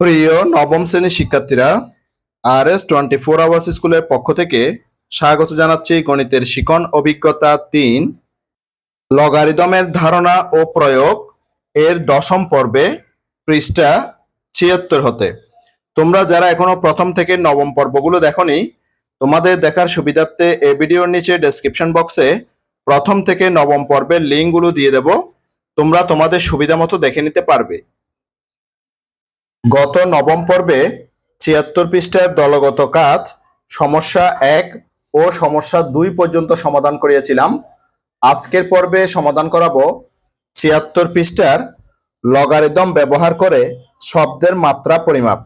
প্রিয় নবম শ্রেণির শিক্ষার্থীরা R S twenty four hours স্কুলের পক্ষ থেকে স্বাগত জানাচ্ছি গণিতের শিকন অভিজ্ঞতা তিন। লগারিদমের ধারণা ও প্রয়োগ এর দশম পর্বে পৃষ্ঠা ছিয়াত্তর হতে। তোমরা যারা এখনও প্রথম থেকে নবম পর্বগুলো দেখনি, তোমাদের দেখার সুবিধার্থে এই ভিডিওর নিচে ডেসক্রিপশন বক্সে প্রথম থেকে নবম পর্বের লিঙ্কগুলো দিয়ে দেব। তোমরা তোমাদের সুবিধা মতো দেখে নিতে পারবে। গত নবম পর্বে ছিয়াত্তর পৃষ্ঠার দলগত কাজ সমস্যা এক ও সমস্যা দুই পর্যন্ত সমাধান করিয়েছিলাম। আজকের পর্বে সমাধান করাবো ছিয়াত্তর পৃষ্ঠার লগারিদম ব্যবহার করে শব্দের মাত্রা পরিমাপ।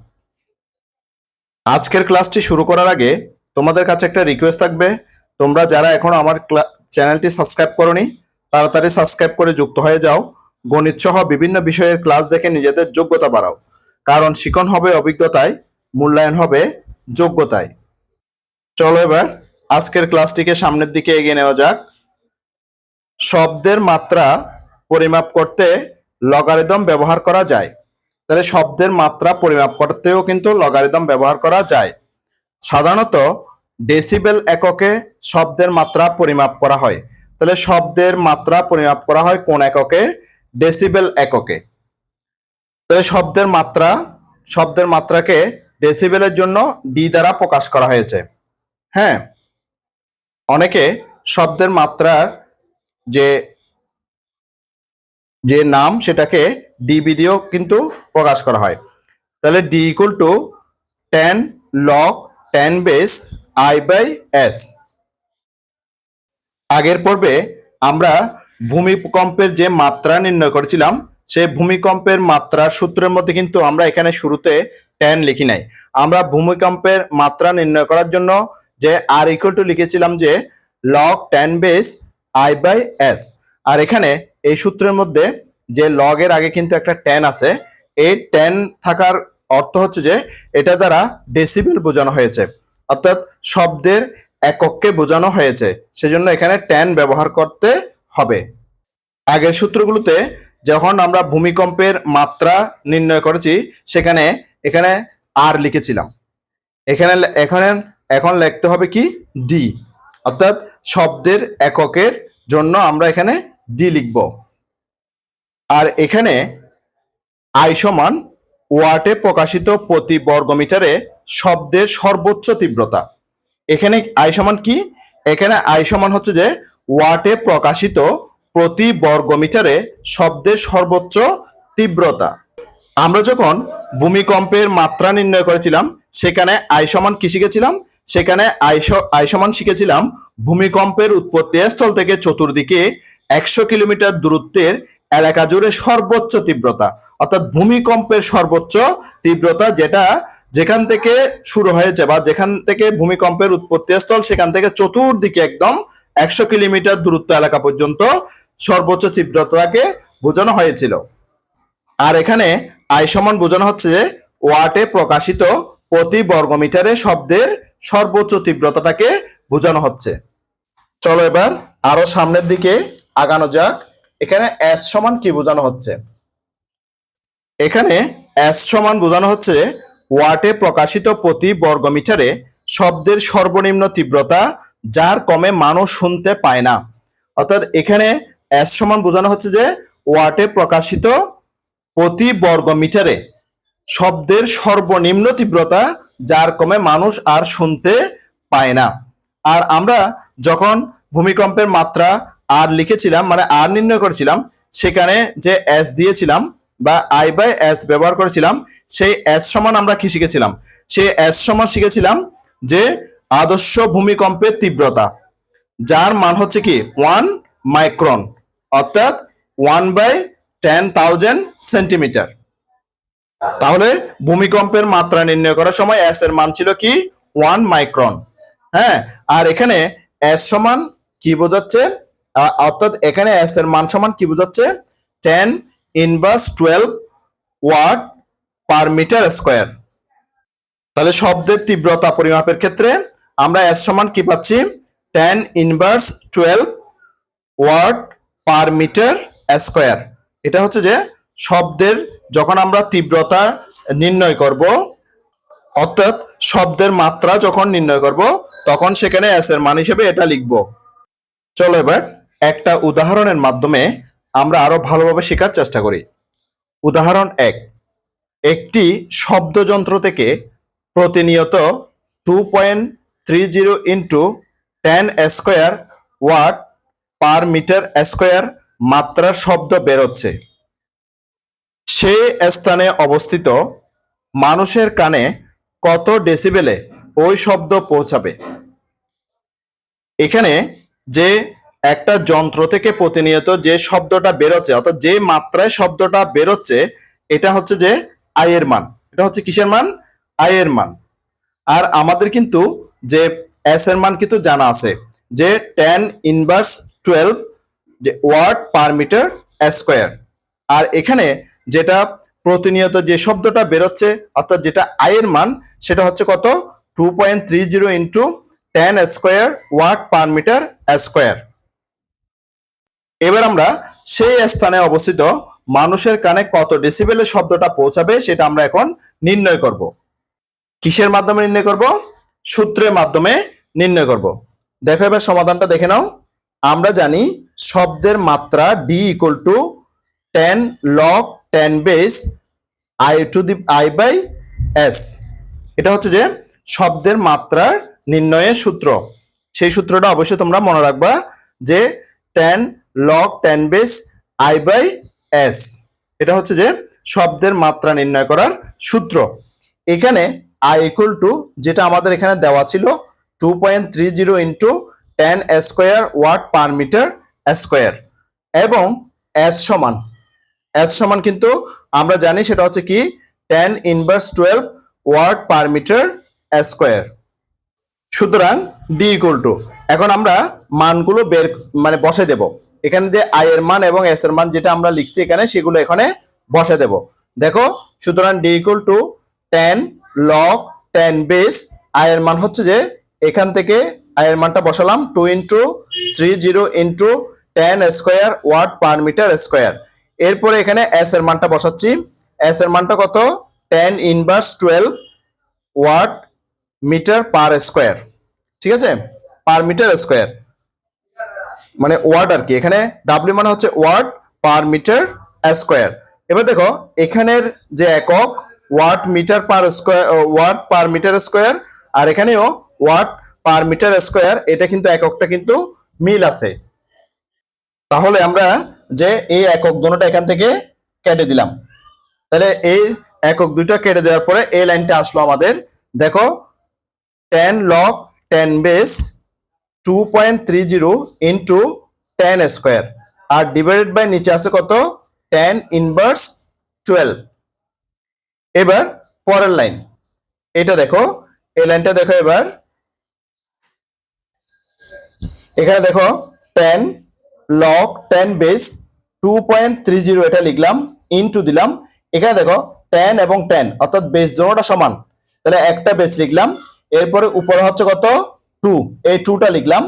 আজকের ক্লাসটি শুরু করার আগে তোমাদের কাছে একটা রিকোয়েস্ট থাকবে। তোমরা যারা এখনও আমার চ্যানেলটি সাবস্ক্রাইব করনি, তাড়াতাড়ি সাবস্ক্রাইব করে যুক্ত হয়ে যাও। গণিত সহ বিভিন্ন বিষয়ের ক্লাস দেখে নিজেদের যোগ্যতা বাড়াও। কারণ শিখন হবে অভিজ্ঞতায়, মূল্যায়ন হবে যোগ্যতায়। চলো এবার আজকের ক্লাসটিকে সামনের দিকে এগিয়ে নেওয়া যাক। শব্দের মাত্রা পরিমাপ করতে লগারিদম ব্যবহার করা যায়। তাহলে শব্দের মাত্রা পরিমাপ করতেও কিন্তু লগারিদম ব্যবহার করা যায়। সাধারণত ডেসিবেল এককে শব্দের মাত্রা পরিমাপ করা হয়। তাহলে শব্দের মাত্রা পরিমাপ করা হয় কোন এককে? ডেসিবেল এককে। শব্দের মাত্রা, শব্দের মাত্রাকে ডেসিবেলের জন্য ডি দ্বারা প্রকাশ করা হয়েছে। হ্যাঁ অনেকে শব্দের মাত্রার যে যে নাম সেটাকে ডিবি দিয়েও কিন্তু প্রকাশ করা হয়। তাহলে D equal to ten log ten base I by S আগের পর্বে আমরা ভূমিকম্পের যে মাত্রা নির্ণয় করেছিলাম সেই ভূমিকম্পের মাত্রা সূত্রের মধ্যে কিন্তু আমরা এখানে শুরুতে টেন লিখি নাই। আমরা ভূমিকম্পের মাত্রা নির্ণয় করার জন্য যে আর ইকুয়াল টু লিখেছিলাম যে log ten base I by S আর এখানে এই সূত্রের মধ্যে যে লগের আগে কিন্তু একটা টেন আছে, এই টেন থাকার অর্থ হচ্ছে যে এটা দ্বারা ডেসিবেল বোঝানো হয়েছে। অর্থাৎ শব্দের একককে বোঝানো হয়েছে, সেজন্য এখানে টেন ব্যবহার করতে হবে। আগের সূত্রগুলোতে যখন আমরা ভূমিকম্পের মাত্রা নির্ণয় করেছি, সেখানে, এখানে আর লিখেছিলাম। এখানে এখানে, এখন লিখতে হবে কি? ডি অর্থাৎ শব্দের এককের জন্য আমরা এখানে ডি লিখব। আর এখানে আই সমান ওয়াটে প্রকাশিত প্রতি বর্গমিটারে শব্দের সর্বোচ্চ তীব্রতা। এখানে আই সমান কি? এখানে আই সমান হচ্ছে যে ওয়াটে প্রকাশিত প্রতি বর্গমিটারে শব্দের সর্বোচ্চ তীব্রতা। আমরা যখন ভূমিকম্পের মাত্রা নির্ণয় করেছিলাম, সেখানে আই সমান কি শিখেছিলাম? সেখানে স- সমান শিখেছিলাম ভূমিকম্পের উৎপত্তি স্থল থেকে চতুর্দিকে একশো কিলোমিটার দূরত্বের এলাকা জুড়ে সর্বোচ্চ তীব্রতা। অর্থাৎ ভূমিকম্পের সর্বোচ্চ তীব্রতা যেটা যেখান থেকে শুরু হয়েছে বা যেখান থেকে ভূমিকম্পের উৎপত্তি স্থল সেখান থেকে চতুর্দিকে একদম একশো কিলোমিটার দূরত্ব এলাকা পর্যন্ত সর্বোচ্চ তীব্রতাকে বোঝানো হয়েছিল। আর এখানে আই সমান বোঝানো হচ্ছে ওয়াটে প্রকাশিত প্রতি বর্গমিটারে শব্দের সর্বোচ্চ তীব্রতাটাকে বোঝানো হচ্ছে। চলো এবার আরও সামনের দিকে আগানো যাক। এখানে এস সমান কি বোঝানো হচ্ছে? এখানে এস সমান বোঝানো হচ্ছে ওয়াটে প্রকাশিত প্রতি বর্গমিটারে শব্দের সর্বনিম্ন তীব্রতা যার কমে মানুষ শুনতে পায় না। অর্থাৎ এখানে এস সমান বোঝানো হচ্ছে যে ওয়াটে প্রকাশিত প্রতি বর্গমিটারে শব্দের সর্বনিম্ন তীব্রতা যার কমে মানুষ আর শুনতে পায় না। আর আমরা যখন ভূমিকম্পের মাত্রা আর লিখেছিলাম মানে আর নির্ণয় করেছিলাম, সেখানে যে এস দিয়েছিলাম বা আই বাই এস ব্যবহার করেছিলাম, সেই এস সমান আমরা কি শিখেছিলাম? সেই এস সমান শিখেছিলাম যে আদর্শ ভূমিকম্পের তীব্রতা, যার মান হচ্ছে কি? ওয়ান মাইক্রন অর্থাৎ one by ten thousand centimetre তাহলে ভূমিকম্পের মাত্রা নির্ণয় করার সময় এস এর মান ছিল কি? ওয়ান মাইক্রন হ্যাঁ আর এখানে এস সমান কি বোঝাচ্ছে? অর্থাৎ এখানে এস এর মান সমান কি বোঝাচ্ছে? Ten inverse twelve watt per metre square তাহলে শব্দের তীব্রতা পরিমাপের ক্ষেত্রে আমরা এস সমান কি পাচ্ছি? Ten inverse twelve watt per metre square এটা হচ্ছে যে শব্দের যখন আমরা তীব্রতা নির্ণয় করব, অর্থাৎ শব্দের মাত্রা যখন নির্ণয় করব, তখন সেখানে এস এর মান হিসেবে এটা লিখব। চলো এবার একটা উদাহরণের মাধ্যমে আমরা আরও ভালোভাবে শেখার চেষ্টা করি। উদাহরণ এক, একটি শব্দযন্ত্র থেকে প্রতিনিয়ত two point three zero into ten square watt per metre square মাত্রার শব্দ বেরোচ্ছে। সে স্থানে অবস্থিত মানুষের কানে কত ডেসিবেলে ওই শব্দ পৌঁছাবে? এখানে যে একটা যন্ত্র থেকে প্রতিনিয়ত যে শব্দটা বেরোচ্ছে, অর্থাৎ যে মাত্রায় শব্দটা বেরোচ্ছে, এটা হচ্ছে যে আয়ের মান। এটা হচ্ছে কিসের মান? আয়ের মান। আর আমাদের কিন্তু যে এস এর মান কিন্তু জানা আছে, যে টেন ইনভার্স টুয়েলভ যে ওয়ার্ড পার মিটার স্কোয়ার। আর এখানে যেটা প্রতিনিয়ত যে শব্দটা বেরোচ্ছে, অর্থাৎ যেটা আয়ের মান, সেটা হচ্ছে কত? Two point three zero into ten square watt per metre square এবার আমরা সেই স্থানে অবস্থিত মানুষের কানে কত ডেসিবেলের শব্দটা পৌঁছাবে, সেটা আমরা এখন নির্ণয় করব। কিসের মাধ্যমে নির্ণয় করব? সূত্রের মাধ্যমে নির্ণয় করব। দেখো এবার সমাধানটা দেখে নাও। আমরা জানি শব্দের মাত্রা D equal to ten log ten base I to the I by S এটা হচ্ছে যে শব্দের মাত্রার নির্ণয়ের সূত্র। সেই সূত্রটা অবশ্যই তোমরা মনে রাখবা যে ten log ten base I by S এটা হচ্ছে যে শব্দের মাত্রা নির্ণয় করার সূত্র। এখানে আই ইকুয়াল টু যেটা আমাদের এখানে দেওয়া ছিল two point three zero into ten square watt per metre square এবং এস সমান। এস সমান কিন্তু আমরা জানি সেটা হচ্ছে কি ten inverse twelve watt per metre square সুতরাং ডি ইকুয়াল টু এখন আমরা মানগুলো বের মানে বসে দেব। এখানে যে আই এর মান এবং এস এর মান যেটা আমরা লিখছি এখানে, সেগুলো এখানে বসে দেব। দেখো, সুতরাং D equal to ten log ten base I এর মান হচ্ছে যে এখান থেকে আই এর মানটা বসালাম two into three zero into ten square watt per metre square এরপরে এখানে এস এর মানটা বসাচ্ছি। এস এর মানটা কত? Ten inverse twelve watt metre per square ঠিক আছে? পার মিটার স্কোয়ার মানে ওয়াট আর কি। এখানে ডাব্লিউ মানে হচ্ছে ওয়াট পার মিটার স্কোয়ার এবার দেখো, এখানের যে একক watt metre per square watt per metre square আর এখানেও ওয়াট পার মিটার স্কোয়ার এটা কিন্তু এককটা কিন্তু মিল আছে। তাহলে আমরা যে এই একক দোনোটা এখান থেকে কেটে দিলাম। তাহলে এই একক দুইটা কেটে দেওয়ার পরে এই লাইনটা আসলো আমাদের, দেখো ten log ten base two point three zero into ten square R divided by নিচে আছে কত? টেন ইনভার্স টুয়েলভ এবার পরের লাইন এটা দেখো, এই লাইনটা দেখো এবার। এখানে দেখো ten log ten base two point three zero এটা লিখলাম ইনটু দিলাম। এখানে দেখো টেন এবং টেন অর্থাৎ বেস দুটোটা সমান। তাহলে একটা বেস লিখলাম, এরপরে উপরে হচ্ছে কত? টু এই টুটা লিখলাম।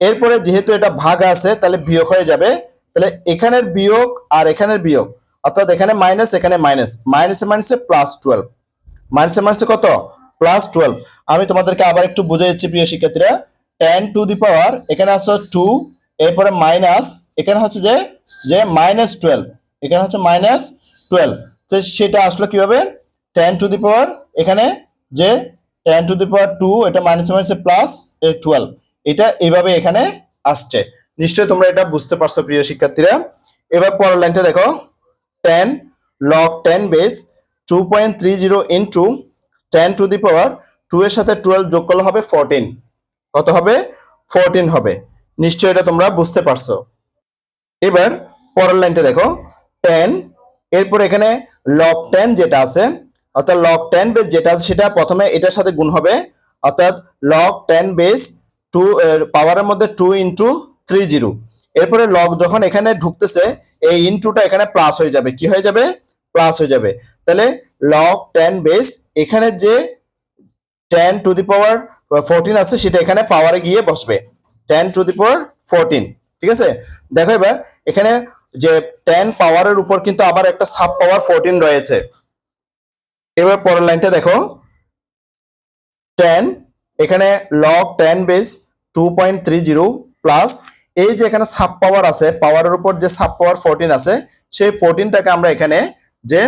এরপরে যেহেতু এটা ভাগ আছে, তাহলে বিয়োগ হয়ে যাবে। তাহলে এখানের বিয়োগ আর এখানের বিয়োগ, অর্থাৎ এখানে মাইনাস এখানে মাইনাস মাইনাসে মাইনাসে প্লাস টুয়েলভ মাইনাসে মাইনাসে কত? প্লাস টুয়েলভ আমি তোমাদেরকে আবার একটু বুঝে দিচ্ছি প্রিয় শিক্ষার্থীরা। টেন টু দি পাওয়ার এখানে আছে টু এরপরে মাইনাস এখানে হচ্ছে যে যে মাইনাস টুয়েলভ এখানে হচ্ছে মাইনাস টুয়েলভ তো সেটা আসলো কীভাবে? টেন টু দি পাওয়ার এখানে যে ten to the power two এটা মাইনাস মাইনাসে প্লাস টুয়েলভ এটা এইভাবে এখানে আসছে। নিশ্চয়ই তোমরা এটা বুঝতে পারছ, প্রিয় শিক্ষার্থীরা। এবার পরের লাইনটা দেখো। Ten log ten base two point three zero into ten to the power two এর সাথে টুয়েলভ যোগ করলে হবে ফোরটিন কত হবে? ফোরটিন হবে। নিশ্চয়ই এটা তোমরা বুঝতে পারছ। এবার পরের লাইনটা দেখো। টেন এরপর এখানে লগ টেন যেটা আছে, অর্থাৎ লগ টেন বেস যেটা আছে, সেটা প্রথমে এটার সাথে গুণ হবে। অর্থাৎ লগ টেন বেস টু পাওয়ারের মধ্যে টু ইন্টু থ্রি জিরো এরপরে লগ যখন এখানে ঢুকতেছে, এই ইনটুটা এখানে প্লাস হয়ে যাবে। কি হয়ে যাবে? প্লাস হয়ে যাবে। তাহলে লগ টেন বেস এখানে যে ten to the power fourteen আছে, সেটা এখানে পাওয়ারে গিয়ে বসবে। Ten to the power fourteen ঠিক আছে? দেখো এবার, এখানে যে টেন পাওয়ারের উপর কিন্তু আবার একটা সাব পাওয়ার ফোরটিন রয়েছে। এবার পরের লাইনটা দেখো। টেন এখানে log ten base two point three zero plus এই যে এখানে সাব পাওয়ার আছে পাওয়ারের উপর যে সাব পাওয়ার ফোরটিন আছে, সেই ফোরটিনটাকে আমরা এখানে যে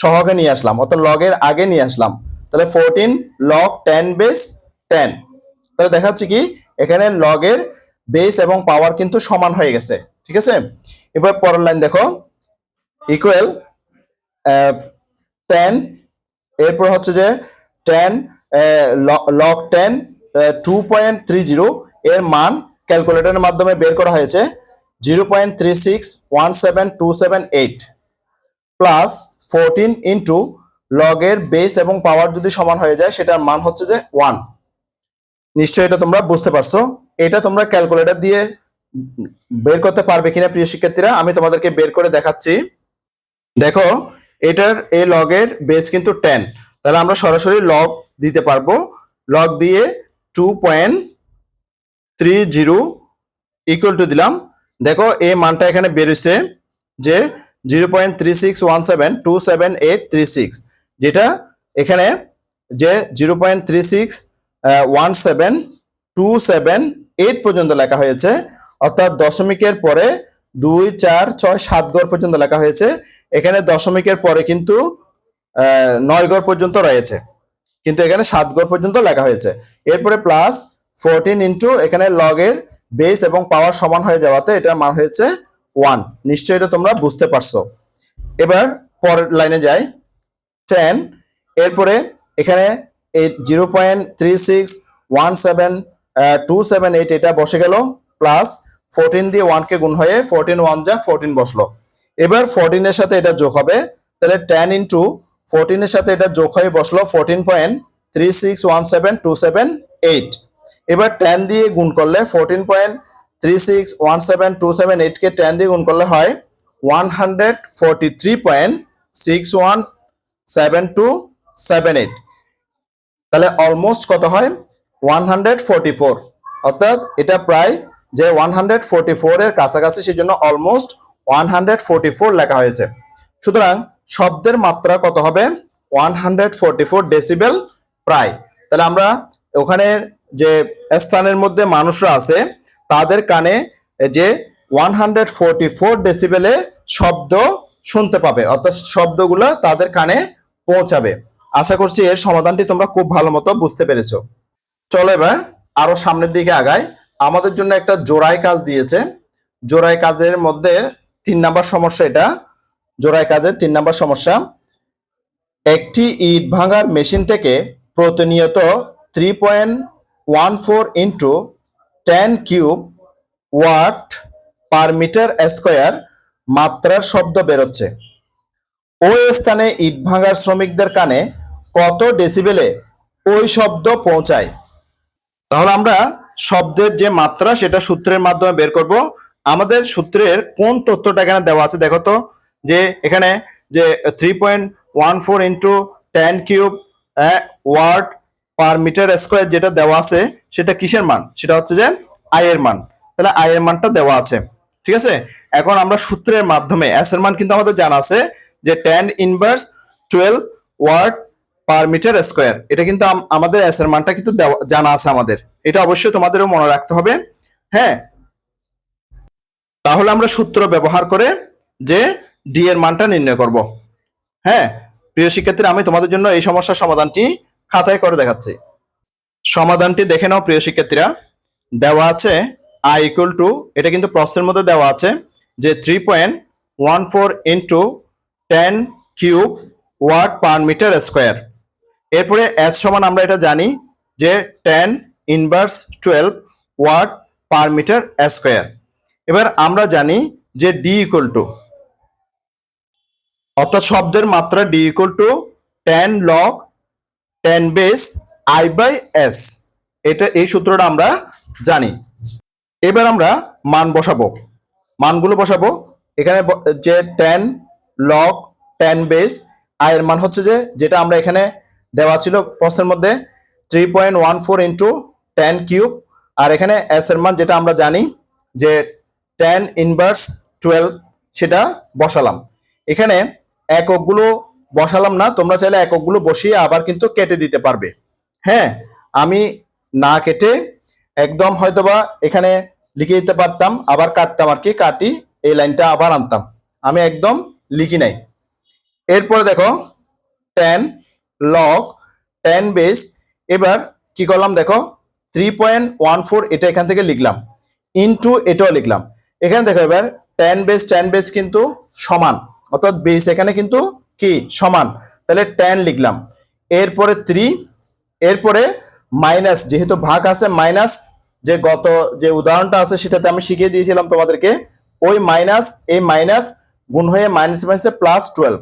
সহগে নিয়ে আসলাম, অর্থাৎ লগের আগে নিয়ে আসলাম। তাহলে fourteen log ten base ten তাহলে দেখাচ্ছি কি, এখানে লগের বেস এবং পাওয়ার কিন্তু সমান হয়ে গেছে, ঠিক আছে? এবার পরের লাইন দেখো ইকুয়াল টেন এরপর হচ্ছে যে ten log ten two point three zero এর মান ক্যালকুলেটরের মাধ্যমে বের করা হয়েছে zero point three six one seven two seven eight plus fourteen into লগের বেস এবং পাওয়ার যদি সমান হয়ে যায়, সেটার মান হচ্ছে যে ওয়ান নিশ্চয়ই এটা তোমরা বুঝতে পারছ। এটা তোমরা ক্যালকুলেটর দিয়ে বের করতে পারবে কিনা, প্রিয় শিক্ষার্থীরা, আমি তোমাদেরকে বের করে দেখাচ্ছি। দেখো, এটার এই লগের বেস কিন্তু টেন তাহলে আমরা সরাসরি লগ দিতে পারব। লগ দিয়ে two point three zero equal to দিলাম। দেখো এই মানটা এখানে বেরোছে যে zero point three six one seven two seven eight three six যেটা এখানে যে zero point three six one seven two seven eight পর্যন্ত লেখা হয়েছে, অর্থাৎ দশমিকের পরে দুই, চার, ছয়, সাত গড় পর্যন্ত লেখা হয়েছে। এখানে দশমিকের পরে কিন্তু নয় গড় পর্যন্ত রয়েছে। কিন্তু এখানে সাত গড় পর্যন্ত লেখা হয়েছে। এরপরে প্লাস ফোরটিন ইন্টু এখানে লগের বেস এবং পাওয়ার সমান হয়ে যাওয়াতে এটার মান হয়েছে ওয়ান নিশ্চয়ই এটা তোমরা বুঝতে পারছ। এবার পরের লাইনে যাই। টেন এরপরে এখানে এই zero point three six one seven two seven eight এটা বসে গেল প্লাস ফোরটিন দিয়ে ওয়ানকে গুণ হয়ে ফোরটিন ওয়ান যা ফোরটিন বসল। এবার ফোরটিনের সাথে এটা যোগ হবে, তাহলে টেন ইন্টু ফোরটিনের সাথে এটা যোগ হয়ে বসল fourteen point three six one seven two seven eight এবার টেন দিয়ে গুণ করলে fourteen point three six one seven two seven এইটকে ten দিয়ে গুণ করলে হয় one hundred forty three point six one seven two seven eight তাহলে অলমোস্ট কত হয়? ওয়ান হান্ড্রেড ফোর অর্থাৎ এটা প্রায় যে ওয়ান হান্ড্রেড ফোরটি ফোর এর কাছাকাছি সেই জন্য almost one hundred forty four লেখা হয়েছে। সুতরাং শব্দের মাত্রা কত হবে? One hundred forty four decibel প্রায়। তাহলে আমরা ওখানে যে স্থানের মধ্যে মানুষরা আছে, তাদের কানে যে ওয়ান হান্ড্রেড ফোরটি ফোর ডেসিবেলে শব্দ শুনতে পাবে। অর্থাৎ শব্দগুলো তাদের কানে পৌঁছাবে। আশা করছি এর সমাধানটি তোমরা খুব ভালো মতো বুঝতে পেরেছ। চলো এবার আরও সামনের দিকে আগায় আমাদের জন্য একটা জোড়াই কাজ দিয়েছে। জোড়াই কাজের মধ্যে তিন নাম্বার সমস্যা এটা। জোড়াই কাজের তিন নাম্বার সমস্যা। একটি ইট ভাঙার মেশিন থেকে প্রতিনিয়ত three point one four into ten cube watt per metre square মাত্রার শব্দ বেরোচ্ছে। ওই স্থানে ইট ভাঙার শ্রমিকদের কানে কত ডেসিবেলে ওই শব্দ পৌঁছায়? তাহলে আমরা শব্দের যে মাত্রা, সেটা সূত্রের মাধ্যমে বের করব। আমাদের সূত্রের কোন তথ্যটা এখানে দেওয়া আছে দেখো তো, যে এখানে যে three point one four into ten cube watt per metre square যেটা দেওয়া আছে, সেটা কিসের মান? সেটা হচ্ছে যে আয়ের মান। তাহলে আয়ের মানটা দেওয়া আছে। ঠিক আছে? এখন আমরা সূত্রের মাধ্যমে এস এর মান কিন্তু আমাদের জানা আছে যে ten inverse twelve watt per metre square এটা কিন্তু আমাদের এস এর মানটা কিন্তু জানা আছে আমাদের। এটা অবশ্যই তোমাদেরও মনে রাখতে হবে। হ্যাঁ? তাহলে আমরা সূত্র ব্যবহার করে যে ডি এর মানটা নির্ণয় করব। হ্যাঁ? প্রিয় শিক্ষার্থীরা, আমি তোমাদের জন্য এই সমস্যার সমাধানটি খাতায় করে দেখাচ্ছি। সমাধানটি দেখে নাও প্রিয় শিক্ষার্থীরা। দেওয়া আছে আই ইকুয়াল টু এটা কিন্তু প্রশ্নের মধ্যে দেওয়া আছে, যে three point one four into ten cube watt per metre square এরপরে এস সমান আমরা এটা জানি, যে ten inverse twelve watt per metre square এবার আমরা জানি যে ডি ইকুয়াল টু অর্থাৎ শব্দের মাত্রা D equal to ten log ten base I by S এটা, এই সূত্রটা আমরা জানি। এবার আমরা মান বসাবো। মানগুলো বসাবো। এখানে যে ten log ten base I এর মান হচ্ছে যে, যেটা আমরা এখানে দেওয়া ছিল প্রশ্নের মধ্যে three point one four into ten cube আর এখানে এস এর মান যেটা আমরা জানি যে টেন ইনভার্স টুয়েলভ সেটা বসালাম। এখানে এককগুলো বসালাম না, তোমরা চাইলে এককগুলো বসিয়ে আবার কিন্তু কেটে দিতে পারবে। হ্যাঁ আমি না কেটে একদম হয়তোবা এখানে লিখে দিতে পারতাম, আবার কাটতাম আর কি, কাটি, এই লাইনটা আবার আনতাম। আমি একদম লিখি নাই। এরপরে দেখো টেন লগ টেন বেস এবার কি করলাম দেখো থ্রি পয়েন্ট ওয়ান ফোর এটা এখান থেকে লিখলাম ইনটু এটাও লিখলাম। এখানে দেখো এবার টেন বেস টেন বেস কিন্তু সমান, অর্থাৎ বেস এখানে কিন্তু কি? সমান। তাহলে টেন লিখলাম। এরপরে থ্রি এরপরে মাইনাস, যেহেতু ভাগ আছে মাইনাস, যে গত যে উদাহরণটা আছে সেটাতে আমি শিখিয়ে দিয়েছিলাম তোমাদেরকে, ওই মাইনাস, এই মাইনাস গুণ হয়ে মাইনাসে মাইনাসে প্লাস টুয়েলভ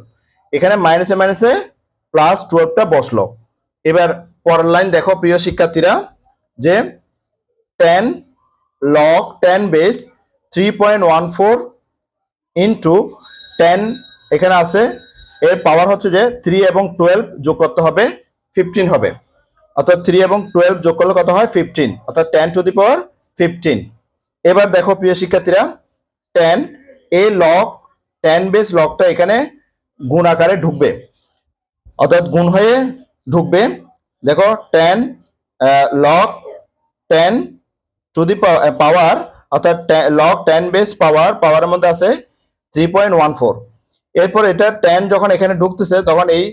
এখানে মাইনাসে মাইনাসে প্লাস টুয়েলভটা বসল। এবার পরের লাইন দেখো প্রিয় শিক্ষার্থীরা, যে ten log ten base three point one four into ten এখানে আছে, এর পাওয়ার হচ্ছে যে থ্রি এবং টুয়েলভ যোগ করতে হবে ফিফটিন হবে। অর্থাৎ থ্রি এবং টুয়েলভ যোগ করলে কত হয়? ফিফটিন অর্থাৎ ten to the power fifteen এবার দেখো প্রিয় শিক্ষার্থীরা টেন এই লক টেন বেস লকটা এখানে গুণ আকারে ঢুকবে। অর্থাৎ গুণ হয়ে ঢুকবে। দেখো ten log ten to the power অর্থাৎ লক টেন বেস পাওয়ার পাওয়ারের মধ্যে আছে থ্রি পয়েন্ট ওয়ান ফোর এরপর এটা টেন যখন এখানে ঢুকতেছে, তখন এই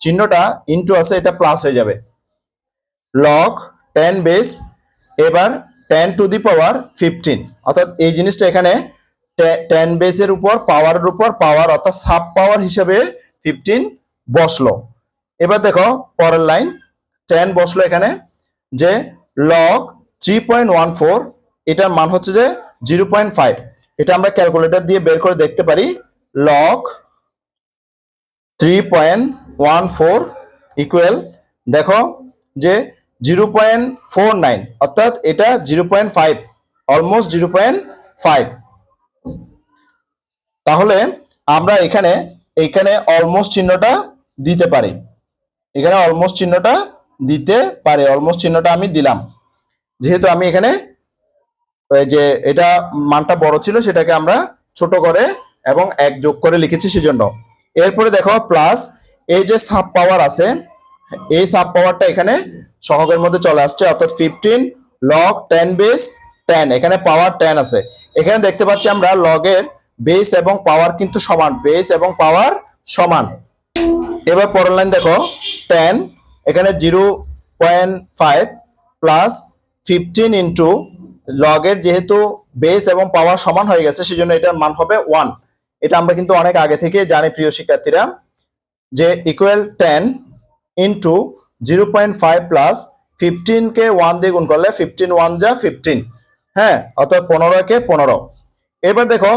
চিহ্নটা ইনটু আছে, এটা প্লাস হয়ে যাবে। লগ টেন বেস এবার ten to the power fifteen অর্থাৎ এই জিনিসটা এখানে টেন বেসের উপর পাওয়ারের উপর পাওয়ার অর্থাৎ সাব পাওয়ার হিসেবে ফিফটিন বসল। এবার দেখো পরের লাইন টেন বসল এখানে, যে log three point one four এটার মান হচ্ছে যে জিরো পয়েন্ট ফাইভ এটা আমরা ক্যালকুলেটর দিয়ে বের করে দেখতে পারি log three point one four equal দেখো যে জিরো পয়েন্ট ফোর নাইন, অর্থাৎ এটা zero point five almost zero point five. তাহলে আমরা এখানে এখানে অলমোস্ট চিহ্নটা দিতে পারি। এখানে অলমোস্ট চিহ্নটা দিতে পারে অলমোস্ট চিহ্নটা আমি দিলাম। যেহেতু আমি এখানে যে এটা মানটা বড় ছিল, সেটাকে আমরা ছোট করে এবং এক যোগ করে লিখেছি সেজন্য। এরপরে দেখো প্লাস এই যে সাব পাওয়ার আছে, এই সাব পাওয়ারটা এখানে সহগের মধ্যে চলে আসছে, অর্থাৎ fifteen log ten base ten এখানে পাওয়ার টেন আছে। এখানে দেখতে পাচ্ছি আমরা লগের বেস এবং পাওয়ার কিন্তু সমান বেস এবং পাওয়ার সমান। এবার পরের লাইন দেখো টেন এখানে zero point five plus fifteen into লগের যেহেতু বেস এবং পাওয়ার সমান হয়ে গেছে, সেজন্য এটার মান হবে ওয়ান এটা আমরা কিন্তু অনেক আগে থেকে জানি, প্রিয় শিক্ষার্থীরা, যে equal ten into zero point five plus ফিফটিনকে one দিয়ে গুণ করলে ফিফটিন ওয়ান যা ফিফটিন। হ্যাঁ অর্থাৎ পনেরোকে পনেরো। এবার দেখো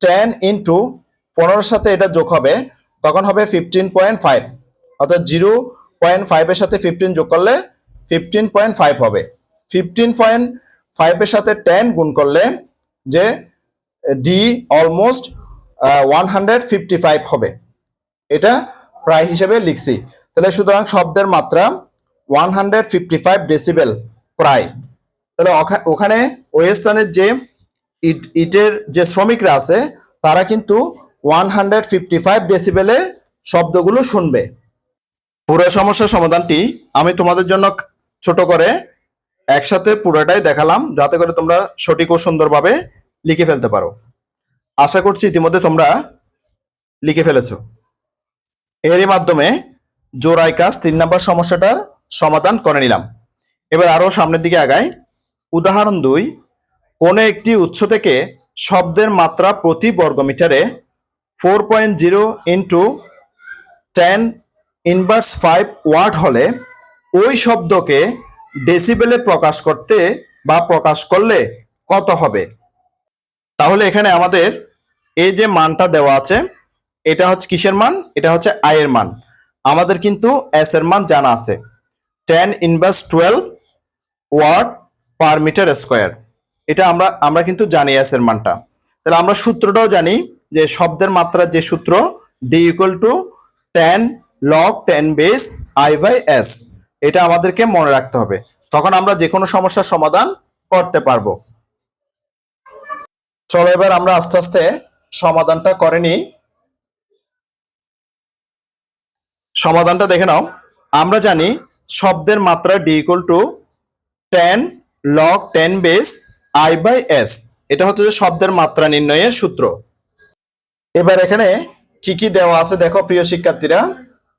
টেন ইন্টু পনেরোর সাথে এটা যোগ হবে, তখন হবে ফিফটিন পয়েন্ট ফাইভ অর্থাৎ জিরো পয়েন্ট ফাইভের সাথে ফিফটিন যোগ করলে ফিফটিন পয়েন্ট ফাইভ হবে। ফিফটিন পয়েন্ট ফাইভের সাথে টেন গুণ করলে যে D almost one hundred fifty five হবে। এটা প্রায় হিসেবে লিখছি। তাহলে সুতরাং শব্দের মাত্রা one hundred fifty five decibel প্রায়। তাহলে ওখানে ওই যে ইট, ইটের যে শ্রমিকরা আছে, তারা কিন্তু ওয়ান হান্ড্রেড ফিফটি ফাইভ ডেসিবেলে শব্দগুলো শুনবে। পুরো সমস্যার সমাধানটি আমি তোমাদের জন্য ছোট করে একসাথে পুরোটাই দেখালাম, যাতে করে তোমরা সঠিক ও সুন্দরভাবে লিখে ফেলতে পারো। আশা করছি ইতিমধ্যে তোমরা লিখে ফেলেছ। এরই মাধ্যমে জোড়াই কাজ, তিন নম্বর সমস্যাটার সমাধান করে নিলাম। এবার আরও সামনের দিকে আগাই। উদাহরণ দুই, কোনো একটি উৎস থেকে শব্দের মাত্রা প্রতি বর্গমিটারে four point zero into ten inverse five watt হলে ওই শব্দকে ডেসিবেলে প্রকাশ করতে বা প্রকাশ করলে কত হবে? তাহলে এখানে আমাদের এই যে মানটা দেওয়া আছে, এটা হচ্ছে কিসের মান? এটা হচ্ছে আয়ের মান। আমাদের কিন্তু এস এর মান জানা আছে। Ten inverse twelve watt per metre square এটা আমরা আমরা কিন্তু জানি এস এর মানটা। তাহলে আমরা সূত্রটাও জানি যে শব্দের মাত্রার যে সূত্র D equal to ten log ten base I by S এটা আমাদেরকে মনে রাখতে হবে। তখন আমরা যে কোনো সমস্যার সমাধান করতে পারব। চলো এবার আমরা আস্তে আস্তে সমাধানটা করে নিই। সমাধানটা দেখে নাও। আমরা জানি শব্দের মাত্রা D equal to ten log ten base I by S এটা হচ্ছে যে শব্দের মাত্রা নির্ণয়ের সূত্র। এবার এখানে কি কি দেওয়া আছে দেখো প্রিয় শিক্ষার্থীরা?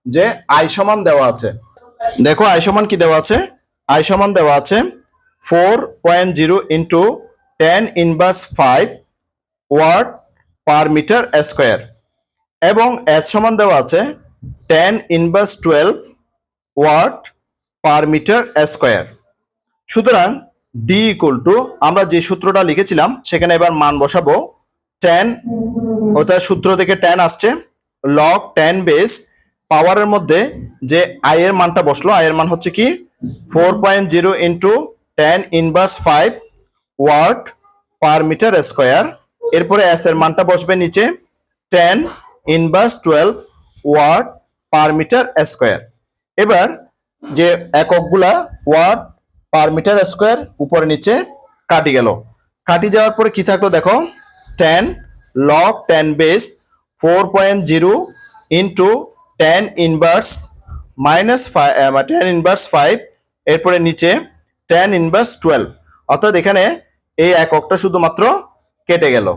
যে আই সমান দেওয়া আছে। দেখো আই সমান কি দেওয়া আছে? আই সমান দেওয়া আছে four point zero into ten inverse five watt per metre square এবং এস সমান দেওয়া আছে ten inverse twelve watt per metre square সুতরাং ডি ইকুয়াল টু আমরা যে সূত্রটা লিখেছিলাম, সেখানে এবার মান বসাবো। টেন ওটা সূত্র থেকে টেন আসছে। লগ টেন বেস পাওয়ারের মধ্যে যে আই এর মানটা বসল আই এর মান হচ্ছে কি? Four point zero into ten inverse five watt per metre square এরপরে এস এর মানটা বসবে নিচে। Ten inverse twelve watt per metre square. এবার যে এককগুলা ওয়াট পার মিটার স্কোয়ার উপরে নিচে কাটি গেল। কাটি যাওয়ার পরে কি থাকল দেখো? Ten log ten base four point zero into ten inverse minus five ten inverse five এরপরে নিচে টেন ইনভার্স টুয়েলভ অর্থাৎ এখানে এই এককটা শুধুমাত্র কেটে গেল।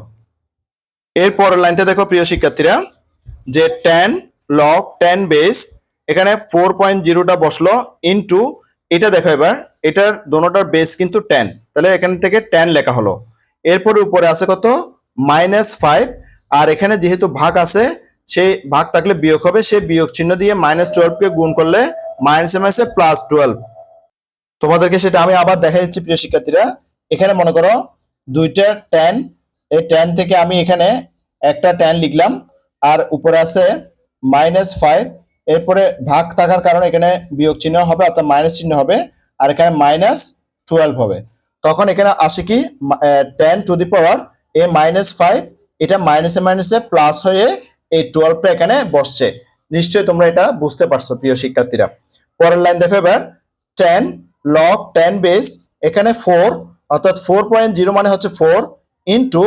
এর পরের লাইনটা দেখো প্রিয় শিক্ষার্থীরা, যে টেন লগ টেন বেস এখানে ফোর পয়েন্ট জিরোটা বসল ইন্টু এটা দেখো এবার, এটার দোনোটার বেস কিন্তু টেন তাহলে এখান থেকে টেন লেখা হলো। এরপরে উপরে আছে কত? মাইনাস ফাইভ আর এখানে যেহেতু ভাগ আছে, সেই ভাগ থাকলে বিয়োগ হবে, সেই বিয়োগ চিহ্ন দিয়ে মাইনাস টুয়েলভকে গুণ করলে মাইনাস মাইনাসে প্লাস টুয়েলভ তোমাদেরকে সেটা আমি আবার দেখা যাচ্ছি প্রিয় শিক্ষার্থীরা। এখানে মনে করো, দুইটা টেন এই টেন থেকে আমি এখানে একটা টেন লিখলাম, আর উপরে আছে মাইনাস ফাইভ এরপরে ভাগ থাকার কারণে এখানে বিয়োগ চিহ্ন হবে, অর্থাৎ মাইনাস চিহ্ন হবে, আর এখানে মাইনাস টুয়েলভ হবে। তখন এখানে আসে কি? টেন টু দি পাওয়ার এ মাইনাস ফাইভ এটা মাইনাসে মাইনাসে প্লাস হয়ে এই টুয়েলভটা এখানে বসছে। নিশ্চয়ই তোমরা এটা বুঝতে পারছ, প্রিয় শিক্ষার্থীরা। পরের লাইন দেখো এবার টেন লগ টেন বেস এখানে ফোর অর্থাৎ ফোর পয়েন্ট জিরো মানে হচ্ছে four into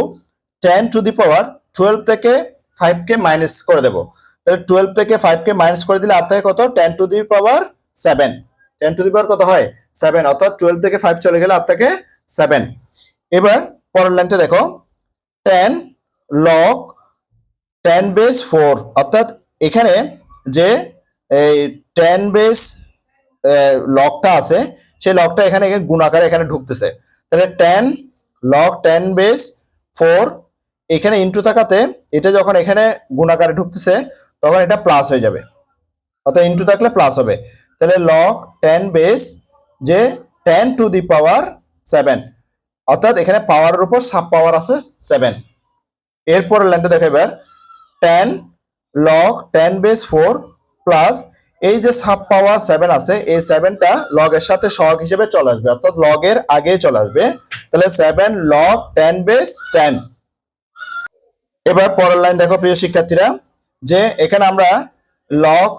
ten to the power twelve থেকে ফাইভকে মাইনাস করে দেবো। তাহলে টুয়েলভ থেকে ফাইভকে মাইনাস করে দিলে আর কত? Ten to the power seven ten to the power কত হয়? সেভেন অর্থাৎ টুয়েলভ থেকে ফাইভ চলে গেলে আর থাকে সেভেন এবার পরের লাইনটা দেখো। Ten log ten base four অর্থাৎ এখানে যে এই টেন বেস লকটা আছে, সেই লকটা এখানে গুণাকারে এখানে ঢুকতেছে। তাহলে ten log ten base four এখানে ইন্টু থাকাতে এটা যখন এখানে গুণাকারে ঢুকতেছে তখন এটা প্লাস হয়ে যাবে। অর্থাৎ ইন্টু থাকলে প্লাস হবে। তাহলে লগ টেন বেস যে ten to the power seven অর্থাৎ এখানে পাওয়ারের উপর সাব পাওয়ার আছে সেভেন এরপর লাইনটা দেখো এবার। Ten log ten base four plus এই যে সাব পাওয়ার সেভেন আছে, এই সেভেনটা লগের সাথে সহগ হিসেবে চলে আসবে। অর্থাৎ লগের আগে চলে আসবে। তাহলে seven log ten base ten এবার পরের লাইন দেখো প্রিয় শিক্ষার্থীরা। যে এখানে আমরা লগ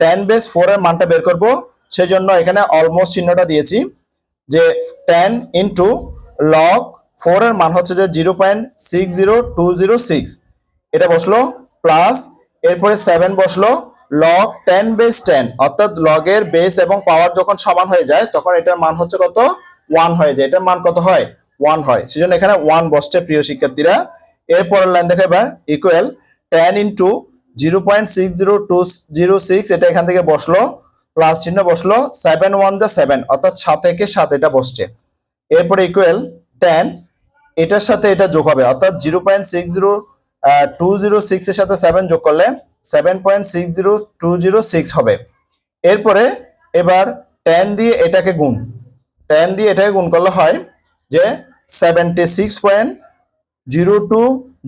টেন বেস ফোর এর মানটা বের করব সেই জন্য এখানে অলমোস্ট চিহ্নটা দিয়েছি, যে টেন ইন্টু লগ ফোর এর মান হচ্ছে যে zero point six zero two zero six এটা বসল প্লাস এরপরে সেভেন বসল লগ টেন বেস টেন অর্থাৎ লগের বেস এবং পাওয়ার যখন সমান হয়ে যায়, তখন এটার মান হচ্ছে কত? ওয়ান হয়ে যায়। এটার মান কত হয়? ওয়ান হয়। সেজন্য এখানে ওয়ান বসছে, প্রিয় শিক্ষার্থীরা। এরপরের লাইন দেখো এবার equal ten into zero point six zero two zero six, এটা এখান থেকে বসল প্লাস চিহ্ন বসল সেভেন ওয়ান দ্য সেভেন অর্থাৎ সাত থেকে সাত এটা বসছে। এরপরে ইকুয়াল টেন এটার সাথে এটা যোগ হবে, অর্থাৎ zero point six zero two zero six এর সাথে সেভেন যোগ করলে seven point six zero two zero six হবে। এরপরে এবার টেন দিয়ে এটাকে গুণ টেন দিয়ে এটাকে গুণ করলে হয় যে seventy six point zero two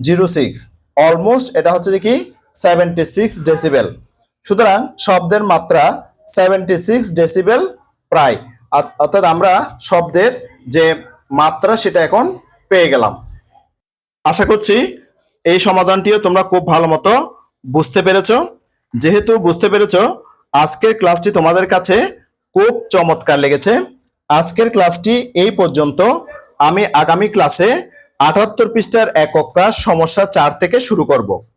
zero six almost এটা হচ্ছে কি সেভেন্টি সিক্স ডেসিবেল সুতরাং শব্দের মাত্রা সেভেন্টি সিক্স ডেসিবেল প্রায়। অর- অর্থাৎ আমরা শব্দের যে মাত্রা সেটা এখন পেয়ে গেলাম। আশা করছি এই সমাধানটিও তোমরা খুব ভালো মতো বুঝতে পেরেছ। যেহেতু বুঝতে পেরেছ, আজকের ক্লাসটি তোমাদের কাছে খুব চমৎকার লেগেছে। আজকের ক্লাসটি এই পর্যন্ত। আমি আগামী ক্লাসে আটাত্তর পৃষ্ঠার একক সমস্যা চার থেকে শুরু করব।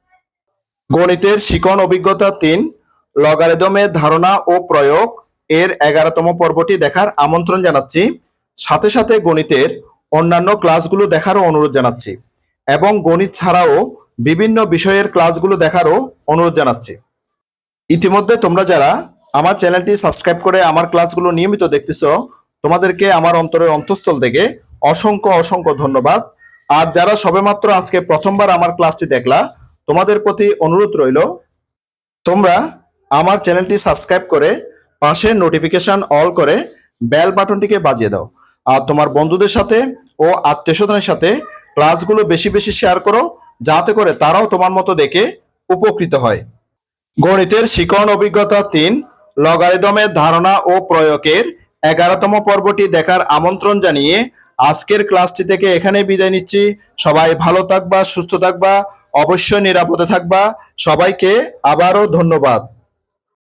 গণিতের শিকন অভিজ্ঞতা তিন লগারিদমের ধারণা ও প্রয়োগ এর এগারোতম পর্বটি দেখার আমন্ত্রণ জানাচ্ছি। সাথে সাথে গণিতের অন্যান্য ক্লাসগুলো দেখারও অনুরোধ জানাচ্ছি এবং গণিত ছাড়াও বিভিন্ন বিষয়ের ক্লাসগুলো দেখারও অনুরোধ জানাচ্ছি। ইতিমধ্যে তোমরা যারা আমার চ্যানেলটি সাবস্ক্রাইব করে আমার ক্লাসগুলো নিয়মিত দেখতেছো, তোমাদেরকে আমার অন্তরের অন্তঃস্থল থেকে অসংখ্য অসংখ্য ধন্যবাদ। আর যারা সবেমাত্র আজকে প্রথমবার আমার ক্লাসটি দেখলা তোমাদের প্রতি অনুরোধ রইল, তোমরা আমার চ্যানেলটি সাবস্ক্রাইব করে পাশে নোটিফিকেশন অল করে বেল বাটনটিকে বাজিয়ে দাও। আর তোমার বন্ধুদের সাথে ও আত্মীয় স্বজনের সাথে ক্লাসগুলো বেশি বেশি শেয়ার করো, যাতে করে তারাও তোমার মতো দেখে উপকৃত হয়। গণিতের শিকন অভিজ্ঞতা তিন লগারিদমের ধারণা ও প্রয়োগের এগারোতম পর্বটি দেখার আমন্ত্রণ জানিয়ে আজকের ক্লাসটি থেকে এখানে বিদায় নিচ্ছি। সবাই ভালো থাকবা, সুস্থ থাকবা, অবশ্যই নিরাপদে থাকবা। সবাইকে আবারও ধন্যবাদ।